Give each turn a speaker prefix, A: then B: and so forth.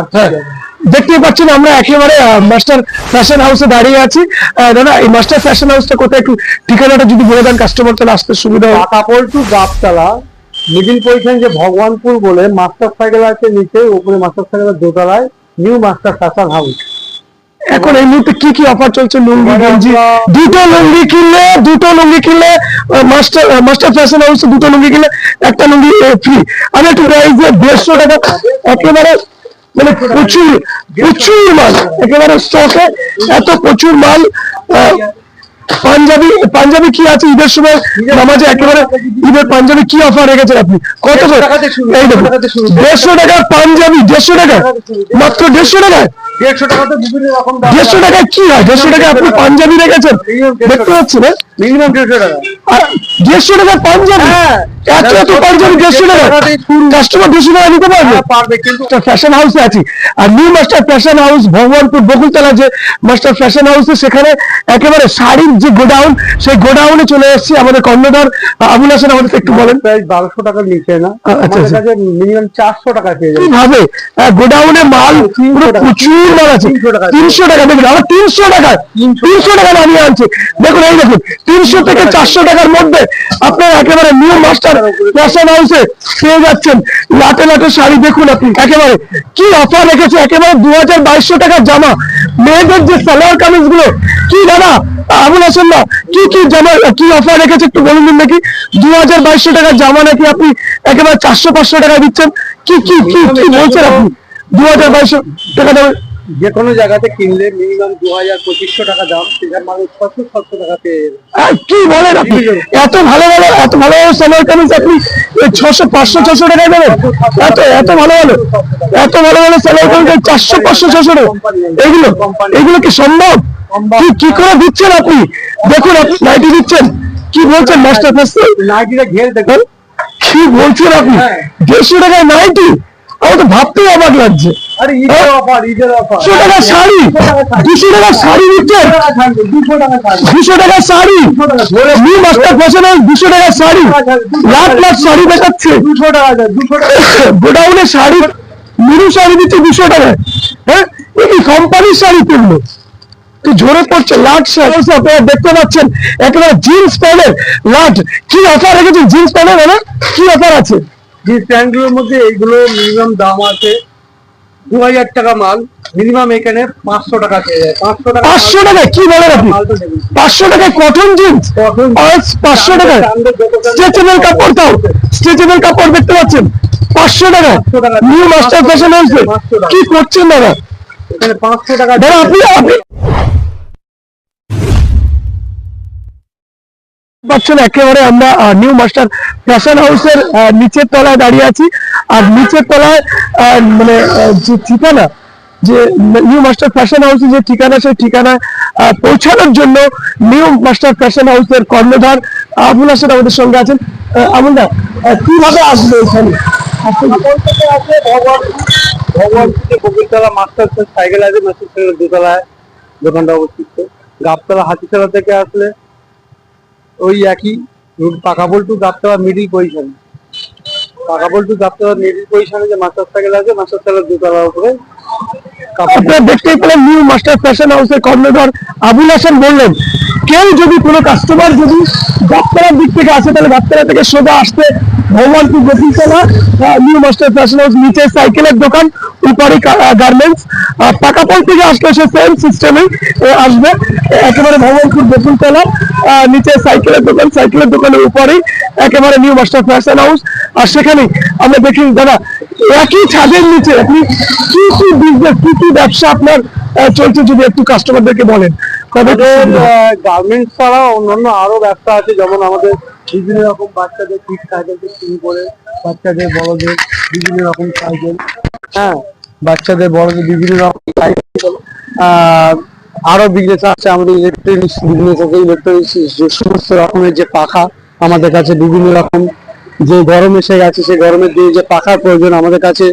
A: আচ্ছা দেখতে পাচ্ছেন আমরা একেবারে মাস্টার ফ্যাশন হাউসে দাঁড়িয়ে আছি। দাদা এই মাস্টার ফ্যাশন হাউসটা কোথায় একটু ঠিকানাটা যদি বলে দেন কাস্টমার তাহলে আসতে সুবিধা হবে।
B: Patapol to Gabtala middle position যে ভগবানপুর বলে মাস্টার সাইকেল আছে নিচে উপরে মাস্টার সাইকেলের দোতলায় নিউ মাস্টার ফ্যাশন হাউস
A: এখন এই মুহূর্তে কি কি অফার চলছে? লুঙ্গি গেঞ্জি দুটো লুঙ্গি কিনলে দুটো লুঙ্গি কিনলে মাস্টার মাস্টার ফ্যাশন হাউসে দুটো লুঙ্গি কিনলে একটা লুঙ্গি ফ্রি আমি একটু প্রাইস দেড়শো টাকা একেবারে মানে প্রচুর প্রচুর মাল একেবারে স্টকে এত প্রচুর মাল পাঞ্জাবি পাঞ্জাবি কি আছে ঈদের সময়? নামাজে একেবারে ঈদের পাঞ্জাবি কি অফার রেখেছেন আপনি? কত এই দেখুন দেড়শো টাকার পাঞ্জাবি দেড়শো টাকা মাত্র দেড়শো টাকায়?
B: দেড়শো
A: কি হয়? দেড়শো টাকায় আপনি পাঞ্জাবি রেখেছেন? দেখতে পাচ্ছি না
B: মিনিমাম দেড়শো টাকা।
A: আর দেড়শো টাকা পাঞ্জাবি?
B: হ্যাঁ।
A: এত এত পাঞ্জাবি দেড়শো টাকা। কাস্টমার দেড়শো টাকা নিতে পারবে?
B: পারবে কিন্তু
A: ফ্যাশন হাউসে আছি। আর new master fashion house Bhagabanpur Bakultala যে মাস্টার ফ্যাশন হাউসে সেখানে একেবারে শাড়ির যে গোডাউন সেই গোডাউনে চলে এসেছি আমাদের কর্ণধার আবুল হাসান আমাদের একটু বলেন।
B: প্রাইস বারোশো টাকার নিচে না আমাদের। কাছে মিনিমাম চারশো টাকা পেয়ে যাবে।
A: কীভাবে? গোডাউনে মাল পুরো। প্রচুর মাল আছে।
B: 300 টাকা।
A: তিনশো টাকা দেখুন আমার তিনশো টাকা। তিনশো টাকা। নামিয়ে আনছে। দেখুন এই দেখুন তিনশো থেকে চারশো টাকার মধ্যে আপনার একেবারে নিউ মাস্টার ফ্যাশন হাউসে পেয়ে যাচ্ছেন। লাটে লাটে শাড়ি দেখুন আপনি, একেবারে কি অফার রেখেছে, একেবারে দু হাজার বাইশশো টাকার জামা। মেয়েদের যে সালোয়ার কামিজগুলো কি দাদা আবুল হাসান না কি কি জামা, কি অফার রেখেছে একটু বলুন দিন নাকি দু হাজার বাইশশো টাকার জামা নাকি আপনি একেবারে চারশো পাঁচশো টাকা দিচ্ছেন? কি কি কি কি বলছেন আপনি? দু হাজার বাইশশো টাকা দেবেন
B: যে কোনো জায়গাতে কিনলে মিনিমাম দু হাজার পঁচিশশো টাকা দাম সেখানে মানুষ ছশো সাতশো টাকা পেয়ে
A: কি বলেন আপনি? এত ভালো ভালো এত ভালো ভালো সালোয়ার কামিজ আপনি ছশো পাঁচশো ছশো টাকায় দেবেন? এত এত ভালো ভালো এত ভালো ভালো সালোয়ার কামিজ চারশো পাঁচশো ছশো টাকা? এগুলো এগুলো কি সম্ভব? কি কি করে দিচ্ছেন আপনি? দেখুন আপনি নাইটি দিচ্ছেন। কি বলছেন মাস্টার ফাস্টার
B: নাইটিটা ঘের দেখুন।
A: কি বলছেন আপনি? দেড়শো টাকায় নাইটি? আমার তো ভাবতেই অবাক লাগছে।
B: আরে ঈদের অফার ঈদের অফার
A: শাড়ি শাড়ি
B: দুশো টাকা থাকবে
A: দুশো টাকার শাড়ি নিউ মাস্টার ফ্যাশন দুশো টাকার শাড়ি লাখ লাখ শাড়ি দেখাচ্ছে
B: দুশো টাকা থাকবে দুশো টাকা
A: গোডাউনে শাড়ি মিরু শাড়ি দিচ্ছে দুশো টাকায় হ্যাঁ কোম্পানির শাড়ি কিনলো তো ঝরে পড়ছে লাট শাড়ি আপনারা দেখতে পাচ্ছেন একেবারে জিন্স প্যান্টের লাট কি অফার রেখেছে জিন্স প্যান্টের কি অফার আছে
B: জিন্স প্যান্টগুলোর মধ্যে এইগুলো মিনিমাম দাম আছে দু হাজার টাকা মাল মিনিমাম এখানে পাঁচশো টাকা পাঁচশো টাকা
A: পাঁচশো টাকায় কি বলেন আপনি? পাঁচশো টাকায় কটন জিন্স পাঁচশো টাকায়
B: চান্দের
A: স্ট্রেচেবল কাপড় তাও স্ট্রেচেবল কাপড় দেখতে পাচ্ছেন? পাঁচশো টাকা
B: 500 টাকা।
A: নিউ মাস্টার ফ্যাশন হাউসে
B: 500
A: কি করছেন দাদা?
B: এখানে পাঁচশো টাকা
A: দাদা আপনি আপনি পাচ্ছেন একেবারে আমরা নিউ মাস্টার ফ্যাশন হাউসের নিচের তলায় দাঁড়িয়ে আছি। আর নিচের তলায় মানে যে ঠিকানা যে নিউ মাস্টার ফ্যাশন হাউসের যে ঠিকানা সেই ঠিকানায় পৌঁছানোর জন্য নিউ মাস্টার ফ্যাশন হাউসের কর্ণধার আবুল হাসান আমাদের সঙ্গে আছেন। আহ, আবুল দা আহ, কীভাবে আসবে এখানে?
B: ভগবান ভগবান মাস্টার সাইকেল দোকানটা অবস্থিত। গাবতলা হাতিতলা থেকে আসলে ওই একই route Pakapol to Gabtala middle position Pakapol to Gabtala middle পজিশনে যে মাস্টার সাইকেল আছে মাস্টার সাইকেল দোতলার উপরে
A: আপনারা পেলেন নিউ মাস্টার ফ্যাশন হাউসের কর্ণধার আবুল হাসান বললেন, কেউ যদি কোনো কাস্টমার যদি গাবতলার দিক থেকে আসে, তাহলে গাবতলা থেকে সোজা আসতে Bhagabanpur Bakultala new master fashion house নিচে সাইকেলের দোকান উপরে গার্মেন্টস পাকাপল থেকে আসলে সে সেম সিস্টেমে আসবে। একেবারে ভগবানপুর বকুলতলা নিচে সাইকেলের দোকান সাইকেলের দোকানের উপরেই একেবারে নিউ মাস্টার ফ্যাশন হাউস আর সেখানে আমরা দেখি দাদা একই ছাদের নিচে আপনি কি কি বিজনেস কি কি ব্যবসা আপনার চলছে যদি একটু কাস্টমারদেরকে বলেন?
B: গার্মেন্টস ছাড়া অন্যান্য আরও ব্যবসা আছে যেমন আমাদের বিভিন্ন রকম বাচ্চাদের কিট সাইকেল থেকে শুরু করে বাচ্চাদের বড়দের বিভিন্ন রকম সাইকেল হ্যাঁ বাচ্চাদের, বড়দের বিভিন্ন রকম আরও বিজনেস আছে, আমাদের ইলেকট্রনিক্স বিজনেস আছে ইলেকট্রনিক্স যে সমস্ত রকমের যে পাখা আমাদের কাছে বিভিন্ন রকম, যে গরম এসে গেছে সেই গরমের দিয়ে যে পাখার প্রয়োজন আমাদের কাছে